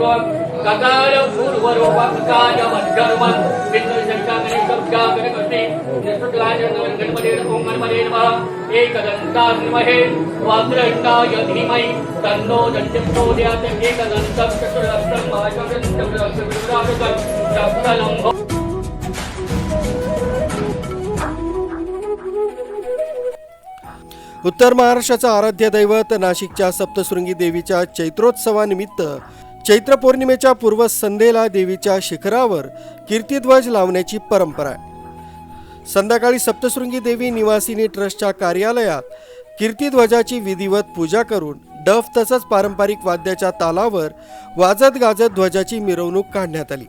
मंगल गणपते नमः। धीमहि तन्नो दन्त्यं एकदन्तं उत्तर महाराष्ट्राचं आराध्य दैवत नाशिकच्या सप्तशृंगी देवीच्या चैत्रोत्सवानिमित्त चैत्र पौर्णिमेच्या पूर्व संध्येला देवीच्या शिखरावर कीर्तिध्वज लावण्याची परंपरा आहे. संध्याकाळी सप्तशृंगी देवी निवासिनी ट्रस्टच्या कार्यालयात कीर्तिध्वजाची विधिवत पूजा करून डफ तसंच पारंपरिक वाद्याच्या तालावर वाजत गाजत ध्वजाची मिरवणूक काढण्यात आली.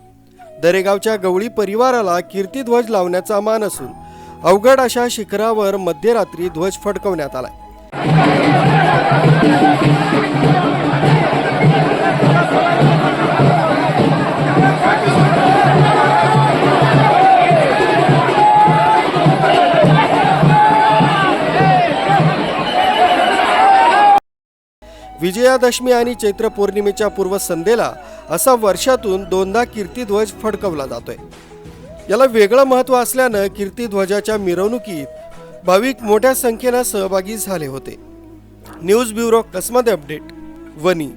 दरेगावच्या गवळी परिवाराला कीर्तिध्वज लावण्याचा मान असून अवघड अशा शिखरावर मध्यरात्री ध्वज फडकवण्यात आला विजयादशमी आणि चैत्र पौर्णिमेच्या पूर्वसंध्येला असा वर्षातून दोनदा कीर्तिध्वज फडकवला जातोय. याला वेगळं महत्त्व असल्यानं कीर्तिध्वजाच्या मिरवणुकीत भाविक मोठ्या संख्येनं सहभागी झाले होते. न्यूज ब्युरो कसमध्ये अपडेट वनी